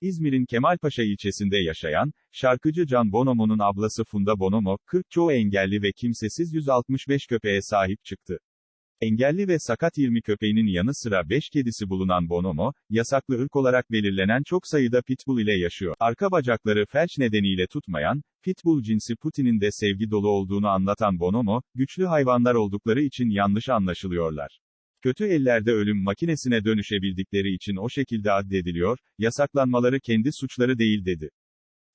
İzmir'in Kemalpaşa ilçesinde yaşayan, şarkıcı Can Bonomo'nun ablası Funda Bonomo, 40 çoğu engelli ve kimsesiz 165 köpeğe sahip çıktı. Engelli ve sakat 20 köpeğinin yanı sıra 5 kedisi bulunan Bonomo, yasaklı ırk olarak belirlenen çok sayıda pitbull ile yaşıyor. Arka bacakları felç nedeniyle tutmayan, pitbull cinsi Putin'in de sevgi dolu olduğunu anlatan Bonomo, güçlü hayvanlar oldukları için yanlış anlaşılıyorlar. Kötü ellerde ölüm makinesine dönüşebildikleri için o şekilde addediliyor, yasaklanmaları kendi suçları değil dedi.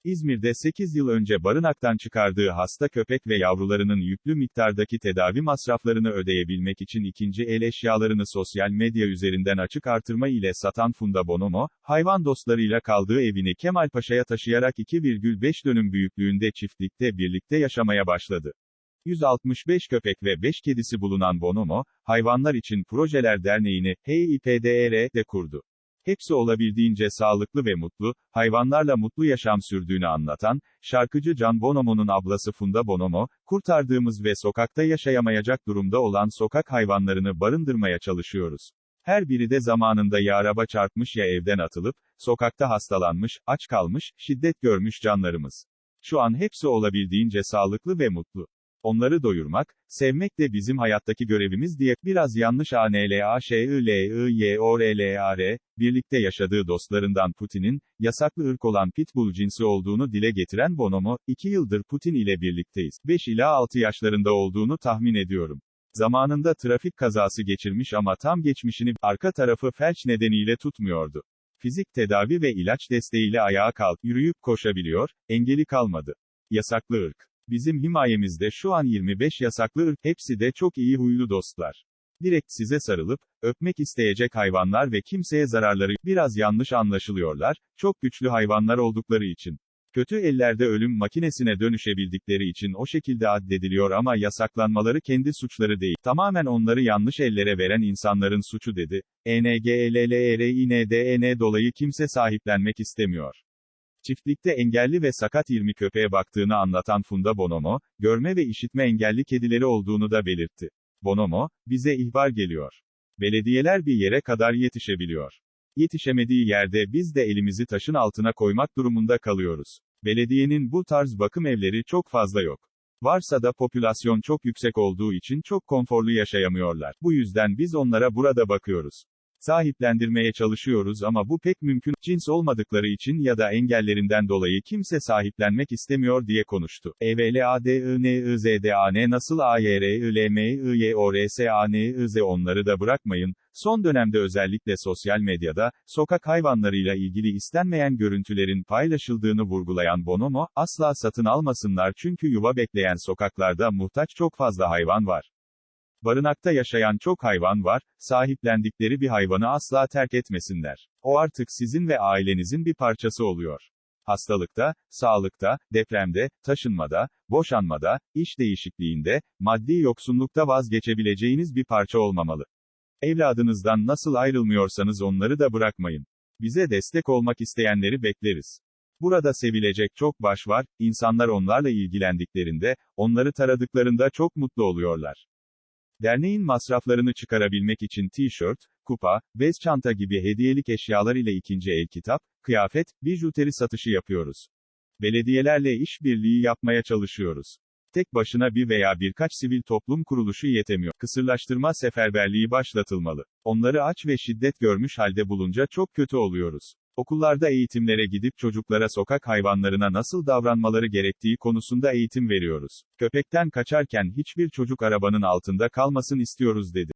İzmir'de 8 yıl önce barınaktan çıkardığı hasta köpek ve yavrularının yüklü miktardaki tedavi masraflarını ödeyebilmek için ikinci el eşyalarını sosyal medya üzerinden açık artırma ile satan Funda Bonomo, hayvan dostlarıyla kaldığı evini Kemalpaşa'ya taşıyarak 2,5 dönüm büyüklüğünde çiftlikte birlikte yaşamaya başladı. 165 köpek ve 5 kedisi bulunan Bonomo, Hayvanlar İçin Projeler Derneği'ni, HİPDR'de kurdu. Hepsi olabildiğince sağlıklı ve mutlu, hayvanlarla mutlu yaşam sürdüğünü anlatan, şarkıcı Can Bonomo'nun ablası Funda Bonomo, kurtardığımız ve sokakta yaşayamayacak durumda olan sokak hayvanlarını barındırmaya çalışıyoruz. Her biri de zamanında ya araba çarpmış ya evden atılıp, sokakta hastalanmış, aç kalmış, şiddet görmüş canlarımız. Şu an hepsi olabildiğince sağlıklı ve mutlu. Onları doyurmak, sevmek de bizim hayattaki görevimiz diye, biraz yanlış ANLAŞILIYORLAR, birlikte yaşadığı dostlarından Putin'in, yasaklı ırk olan Pitbull cinsi olduğunu dile getiren Bonomo, 2 yıldır Putin ile birlikteyiz. 5 ila 6 yaşlarında olduğunu tahmin ediyorum. Zamanında trafik kazası geçirmiş ama tam geçmişini, arka tarafı felç nedeniyle tutmuyordu. Fizik tedavi ve ilaç desteğiyle ayağa kalk, yürüyüp koşabiliyor, engeli kalmadı. Yasaklı ırk. Bizim himayemizde şu an 25 yasaklı ırk, hepsi de çok iyi huylu dostlar. Direkt size sarılıp, öpmek isteyecek hayvanlar ve kimseye zararları, biraz yanlış anlaşılıyorlar, çok güçlü hayvanlar oldukları için. Kötü ellerde ölüm makinesine dönüşebildikleri için o şekilde addediliyor ama yasaklanmaları kendi suçları değil. Tamamen onları yanlış ellere veren insanların suçu dedi. E ENGELLERINDEN dolayı kimse sahiplenmek istemiyor. Çiftlikte engelli ve sakat 20 köpeğe baktığını anlatan Funda Bonomo, görme ve işitme engelli kedileri olduğunu da belirtti. Bonomo, bize ihbar geliyor. Belediyeler bir yere kadar yetişebiliyor. Yetişemediği yerde biz de elimizi taşın altına koymak durumunda kalıyoruz. Belediyenin bu tarz bakım evleri çok fazla yok. Varsa da popülasyon çok yüksek olduğu için çok konforlu yaşayamıyorlar. Bu yüzden biz onlara burada bakıyoruz. Sahiplendirmeye çalışıyoruz ama bu pek mümkün, cins olmadıkları için ya da engellerinden dolayı kimse sahiplenmek istemiyor diye konuştu. EVLADINIZDAN nasıl AYRILMIYORSANIZ onları da bırakmayın, son dönemde özellikle sosyal medyada, sokak hayvanlarıyla ilgili istenmeyen görüntülerin paylaşıldığını vurgulayan Bonomo, asla satın almasınlar çünkü yuva bekleyen sokaklarda muhtaç çok fazla hayvan var. Barınakta yaşayan çok hayvan var, sahiplendikleri bir hayvanı asla terk etmesinler. O artık sizin ve ailenizin bir parçası oluyor. Hastalıkta, sağlıkta, depremde, taşınmada, boşanmada, iş değişikliğinde, maddi yoksunlukta vazgeçebileceğiniz bir parça olmamalı. Evladınızdan nasıl ayrılmıyorsanız onları da bırakmayın. Bize destek olmak isteyenleri bekleriz. Burada sevilecek çok baş var, insanlar onlarla ilgilendiklerinde, onları taradıklarında çok mutlu oluyorlar. Derneğin masraflarını çıkarabilmek için tişört, kupa, bez çanta gibi hediyelik eşyalar ile ikinci el kitap, kıyafet, bijuteri satışı yapıyoruz. Belediyelerle işbirliği yapmaya çalışıyoruz. Tek başına bir veya birkaç sivil toplum kuruluşu yetemiyor. Kısırlaştırma seferberliği başlatılmalı. Onları aç ve şiddet görmüş halde bulunca çok kötü oluyoruz. Okullarda eğitimlere gidip çocuklara sokak hayvanlarına nasıl davranmaları gerektiği konusunda eğitim veriyoruz. Köpekten kaçarken hiçbir çocuk arabanın altında kalmasın istiyoruz dedi.